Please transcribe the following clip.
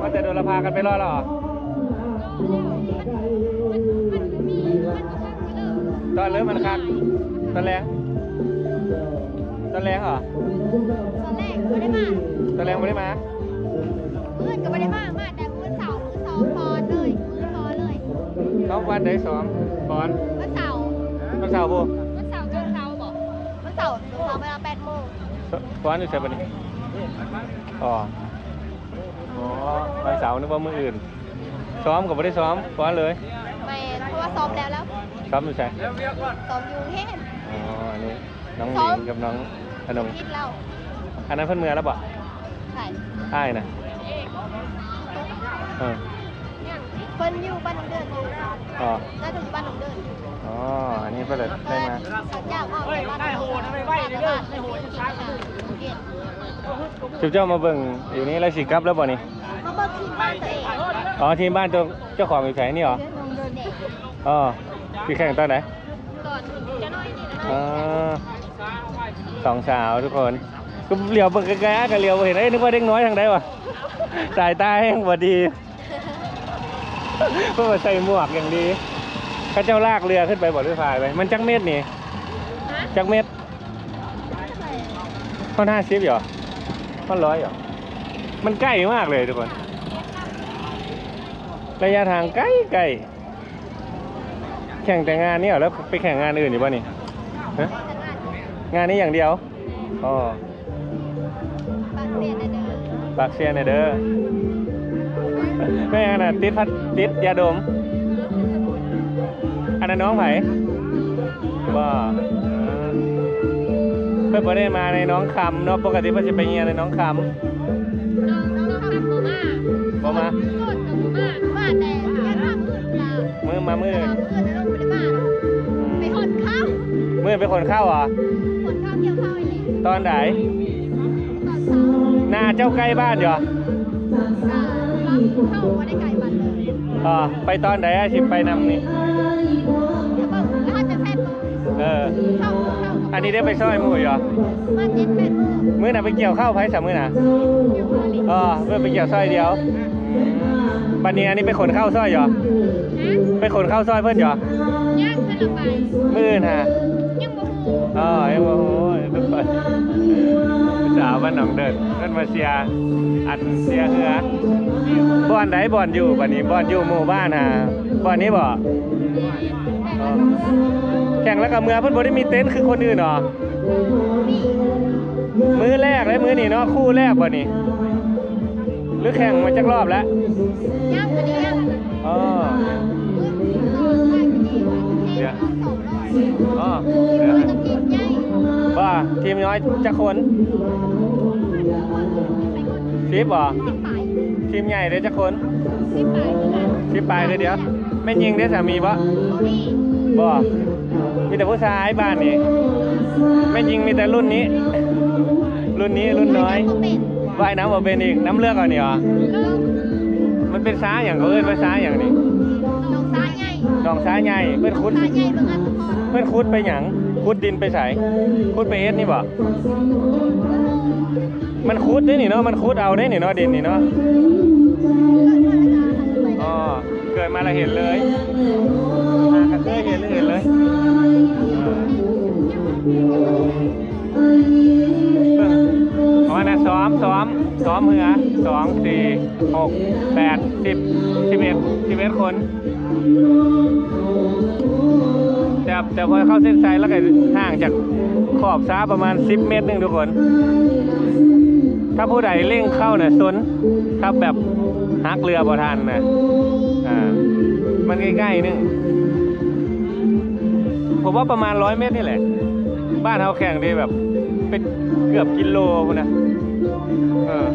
ว่าจะโดนละพากันไปรอดแล้วเหรอตอนเริ่มมันคักตอนแรงตอนแรงเหรอตอนแรกไม่ได้มาตอนแรงไม่ได้มาเพื่อนก็ไม่ได้มามาแต่มื้อเสาร์มื้อสองปอนเลยมื้อปอนเลยเขาวันได้ซ้อมก่อนมื้อเสาร์วันเสาร์บุมื้อเสาร์จนเสาร์บอกมื้อเสาร์มื้อเสาร์เวลาแปดโมงก่อนอยู่ใช่ปะนี่อ๋อ อ๋อวันเสาร์นึกว่ามืออื่น ซ้อมกับไม่ได้ซ้อมก่อนเลยไม่เพราะว่าซ้อมแล้วแล้วซ้อมอยู่ใช่ซ้อมอยู่เฮ็ดอ๋ออันนี้น้องหซ้ญิอมงกับน้องขนมคิดเราอันนั้นเพิ่นเมือแล้วบ่ใช่อ้ายนะเออเพิ่นอยู่บ้านหนองเดินอยู่อ๋อน่าจะอยู่บ้านหนองเดินอ๋ออันนี้เพิ่นเลยได้มาสัญญาว่าไปบ้านหนองเดินบ้านบ้านในโหดช้าๆเกต จุ๊บเจ้ามาเบิ่งอยู่นี่แล้วสิกลับแล้วบ่นี่มาเบิกทีมบ้านตัวเองอ๋อทีมบ้านเจ้าเจ้าของอยู่ไสนี่เหรอหนองเดินเด็กอ๋อพี่แข่งตอนไหนก่อนจะน้อยนี่นะอ๋อสองสาวทุกคนก็เหลียวเบิ่งไกลๆก็เหลียวบ่เห็นเอ้ยนึกว่าเด็กน้อยทางใดวะสายตาแห้งบ่ดีเพิ่นว่าใส่หมวกอย่างดีเขาเจ้าลากเรือขึ้นไปบ่หรือพายไปมันจักเม็ดนี่จักเม็ดข้อห้าสิบเหรอ ข้อร้อยเหรอ มันใกล้มากเลยทุกคน ระยะทางใกล้ใกล้แข่งแต่งานนี่เหรอ แล้วไปแข่งงานอื่นอีกป่ะนี่ฮะงานนี้อย่างเดียว อ๋อปากเสียนะเด้อปากเซียนเด้อแม่ขนาดติดพัดติดยาดม อันนั้นน้องไผ่ว่า เออเพื่อนประเด็นมาในน้องคำเนาะปกติเพื่อนจะไปเงียในน้องคน้องน้องทำโมมาำบ่มาโกดกับโมมามาแต่ยังทำอื่นลามือมามือเพื่อนน้องไม่ได้มาไปหดข้าวมือเป็นคนเข้าเหรอหดข้าวเกี่ยวข้าวอีกตอนไหนตอนเช้าหน้าเจ้าใกล้บ้านอยู่เหรออ่าเข้ามาได้ไก่บันเลยอ๋อไปตอนไหนอะสิไปนำนี่แเออ เข้าเข้าอันนี้ได้ไปซอยหมู่อยู่เหรอมาเจ็ดแปดโมงมื้อน่ะไปเกี่ยวข้าวไผสามมื้อน่ะเกี่ยวข้าวอีกอ๋อเพื่อไปเกี่ยวซอยเดียวบัดนี้อันนี้ไปขนข้าวซอยเหรอนะไปขนข้าวซอยเพิ่นเหรอย่างขึ้นลงไปมื้ออื่นฮะยังบ่ฮู้อ๋อเอ้โอ้โหทุกคนสาวบ้านหนองเดินเพิ่นมาเสียอัดเสียเหือบ่อนใดบ่อนอยู่บัดนี้บ่อนอยู่หมู่บ้านฮะบ่อนนี้บ่อ๋อ แข่งแล้วกับเมือเพิ่นบ่ได้มีเต็นท์คือคนอื่นหรอมื้อแรกเลยมื้อนี้เนาะคู่แรกบ่นี่หรือแข่งมาจักรอบแล้วย่างอันนี้ย่างอ๋อเดี๋ยวสองร้อยอ๋อทีมเดี๋ยวน้อยกับทีมใหญ่ว่าทีมน้อยจะคนไปคนสิบบ่สิบปลายทีมใหญ่เด้จะคนสิบปลายเหมือนกันสิบปลายเลยเดียวแม่นยิงได้สามีบ่โอ้นี่ บ่มีแต่ผู้ชายบ้านนี่แม่นยิงมีแต่รุ่นนี้ รุ่นนี้รุ่นน้อยก็เป็นว่ายน้ำบ่เป็นอีกน้ำเลือกเอานี่เหรอก็มันเป็นซ้าอย่างเขาเอิ้นว่าซ้าอย่างนี้น้องซ้ายใหญ่ดอกซ้าใหญ่เพิ่นขุดซ้ายใหญ่เบิ่งอันทุกคนเพิ่นขุดไปหยังขุดดินไปใส่ขุดไปเอ็ดนี่บ่มันขุดได้นี่เนาะมันขุดเอาได้นี่เนาะดินนี่เนาะอ๋อเกิดมาแล้วเห็นเลยอ่าก็ เคยเห็นเลยเห็นเลยเบิ่งอ๋อนะซ้อมซ้อมซ้อมเหือสองสี่หกแปดสิบสิบเอ็ดสิบเอ็ดคนแต่แต่พอเข้าเส้นชัยแล้วก็ห่างจากขอบซ้าประมาณ 10 เมตรหนึงทุกคน ถ้าผู้ใดเร่งเข้าเนี่ยซนถ้าแบบฮักเรือบ่ทันนะอ่า มันใกล้ๆนึง ผมว่าประมาณร้อยเมตรนี่แหละ บ้านเขาแข่งดีแบบ เป็นเกือบกิโลพุ่นนะเออ